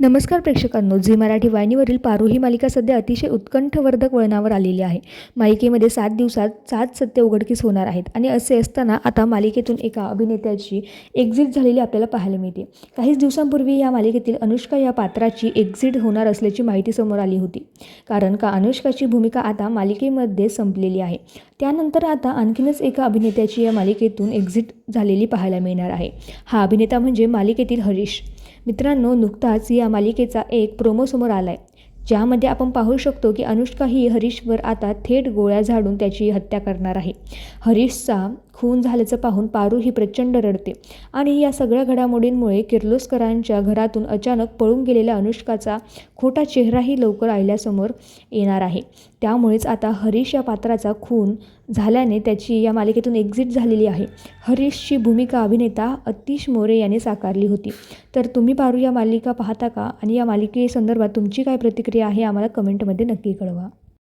नमस्कार प्रेक्षकांनो झी मराठी वाहिनीवरील पारू ही मालिका सध्या अतिशय उत्कंठवर्धक वळणावर आलेली आहे. मालिकेमध्ये सात दिवसात सात सत्य उघडकीस होणार आहेत आणि असे असताना आता मालिकेतून एका अभिनेत्याची एक्झिट झालेली आपल्याला पाहायला मिळते. काहीच दिवसांपूर्वी या मालिकेतील अनुष्का या पात्राची एक्झिट होणार असल्याची माहिती समोर आली होती. कारण का अनुष्काची भूमिका आता मालिकेमध्ये संपलेली आहे. त्यानंतर आता आणखीनच एका अभिनेत्याची या मालिकेतून एक्झिट झालेली पाहायला मिळणार आहे. हा अभिनेता म्हणजे मालिकेतील हरीश. मित्रांनो नुकताच या मालिकेचा एक प्रोमो समोर आला आहे ज्यामध्ये आपण पाहू शकतो की अनुष्का ही हरीशवर आता थेट गोळ्या झाडून त्याची हत्या करणार आहे. हरीशचा खून झाल्याचं पाहून पारू ही प्रचंड रडते. आणि या सगळ्या घडामोडींमुळे किर्लोस्करांच्या घरातून अचानक पळून गेलेल्या अनुष्काचा खोटा चेहराही लवकर आयल्यासमोर येणार आहे. त्यामुळेच आता हरीश या पात्राचा खून झाल्याने त्याची या मालिकेतून एक्झिट झालेली आहे. हरीशची भूमिका अभिनेता अतिश मोरे याने साकारली होती. तर तुम्ही पारू या मालिका पाहता का? आणि या मालिकेसंदर्भात तुमची काय प्रतिक्रिया आहे? आम्हाला कमेंटमध्ये नक्की कळवा.